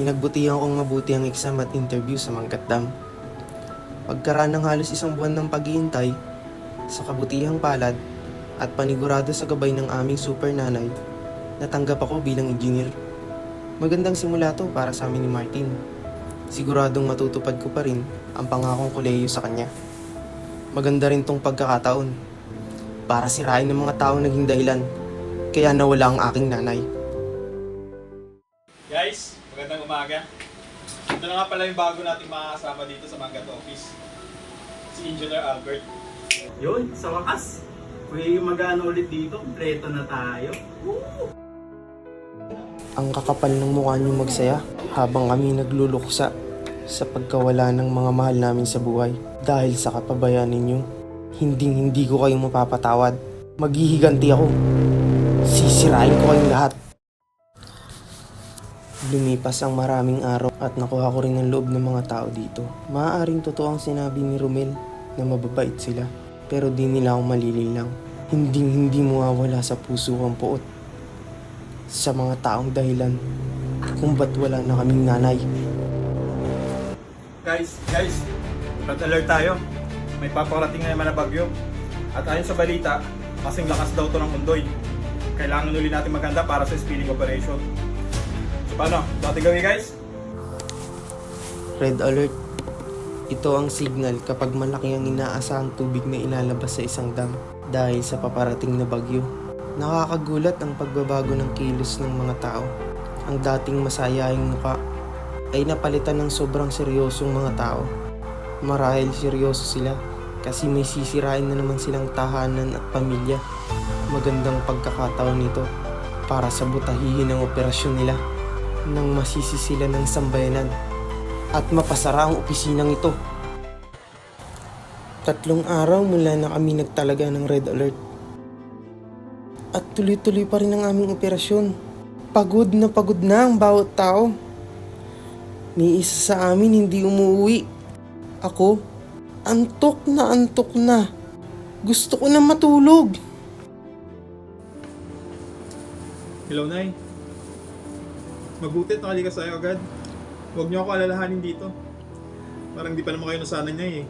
Pinagbutihan kong mabuti ang exam at interview sa Mangkat Dam. Pagkaraan ng halos isang buwan ng paghihintay, sa kabutihang palad at panigurado sa gabay ng aming super nanay, natanggap ako bilang engineer. Magandang simula to para sa amin ni Martin. Siguradong matutupad ko pa rin ang pangakong koleyo sa kanya. Maganda rin tong pagkakataon para sirain ng mga taong naging dahilan kaya nawala ang aking nanay. Guys, umaga. Ito na nga pala yung bago nating makakasama dito sa Mangat Office. Si Engineer Albert. Yun, sa wakas. May mag-ano ulit dito, kompleto na tayo. Ang kakapal ng mukha niyo magsaya habang kami nagluluksa sa pagkawala ng mga mahal namin sa buhay. Dahil sa kapabayaan ninyo, hinding hindi ko kayo mapapatawad. Maghihiganti ako. Sisirain ko kayong lahat. Lumipas ang maraming araw at nakuha ko rin ang loob ng mga tao dito. Maaaring totoo ang sinabi ni Romel na mababait sila. Pero di nila ako malililang. Hinding hindi mawawala sa puso ang puot sa mga taong dahilan kung ba't wala na kaming nanay. Guys, guys, red alert tayo. May paparating na naman na bagyo. At ayon sa balita, kasing lakas daw to ng undoy. Kailangan uli natin maganda para sa spilling operation. Paano? Dati gawin guys? Red alert. Ito ang signal kapag malaki ang inaasahang tubig na ilalabas sa isang dam dahil sa paparating na bagyo. Nakakagulat ang pagbabago ng kilos ng mga tao. Ang dating masayahing muka ay napalitan ng sobrang seryosong mga tao. Marahil seryoso sila kasi may sisirain na naman silang tahanan at pamilya. Magandang pagkakataon nito para sa butahihin ang operasyon nila nang masisi sila ng sambayanan at mapasara ang opisinang ito. Tatlong araw mula na kami nagtalaga ng red alert. At tuloy-tuloy pa rin ang aming operasyon. Pagod na pagod na ang bawat tao. Ni isa sa amin hindi umuwi. Ako, antok na antok na. Gusto ko na matulog. Hello, Nay. Mabuti at nakalikas tayo agad. Huwag niyo ako alalahanin dito. Parang di pa naman kayo nasanay niya eh.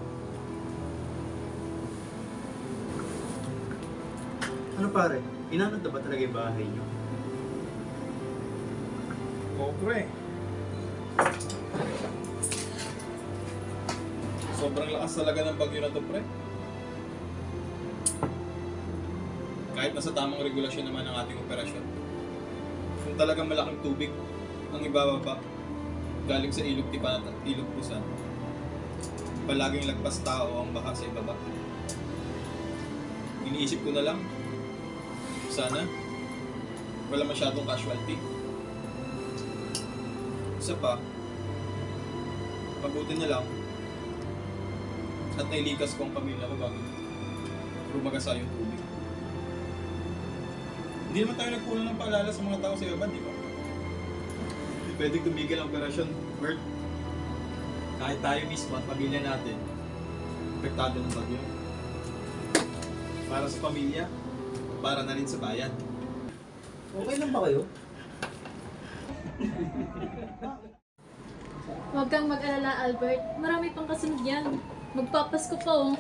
Ano pare, inanod na ba talaga yung bahay nyo? Oo, pre. Sobrang lakas talaga ng bagyo na to, pre. Kahit nasa tamang regulasyon naman ang ating operasyon. Kung talagang malaking tubig ang ibababa galing sa ilog tipan at ilog pusan, palaging lagpas tao ang baka sa ibaba. Iniisip ko na lang, sana wala masyadong casualty. Isa pa, mabuti na lang at nailikas ko ang pamilya ko bago rumagasa yung tubig. Hindi naman tayo nagkulang ng paalala sa mga tao sa iba, di ba? Pwedeng tumigil ang operasyon, Bert. Kahit tayo mismo at pamilya natin, apektado ng bagyo. Para sa pamilya, para na rin sa bayan. Okay lang ba kayo? Huwag kang mag-alala, Albert. Marami pang kasunod yan. Magpapasko pa, oh.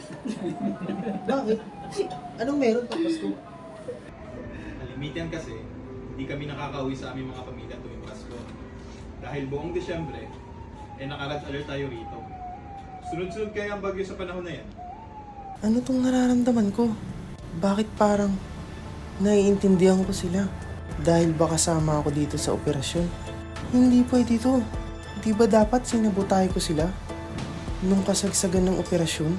Bakit? Anong meron pag Pasko? Kalimitan kasi, hindi kami nakakauwi sa aming mga pamilya tuwing. Dahil buong Desyembre, eh naka-red alert tayo rito. Sunod-sunod kaya ang bagyo sa panahon na yan. Ano tong nararamdaman ko? Bakit parang naiintindihan ko sila? Dahil ba kasama ako dito sa operasyon? Hindi pwede to. Di ba dapat sinabutay ko sila? Nung kasagsagan ng operasyon?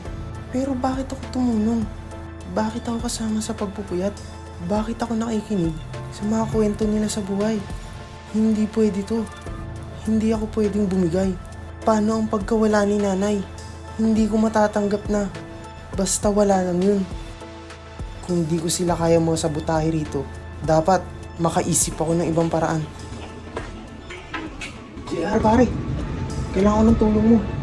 Pero bakit ako tumulong? Bakit ako kasama sa pagpupuyat? Bakit ako nakikinig sa mga kwento nila sa buhay? Hindi pwede to. Hindi ako pwedeng bumigay. Paano ang pagkawala ni nanay? Hindi ko matatanggap na. Basta wala lang yun. Kung di ko sila kaya mo sabotahe rito, dapat makaisip ako ng ibang paraan. JR pare, kailangan ko ng tulong mo.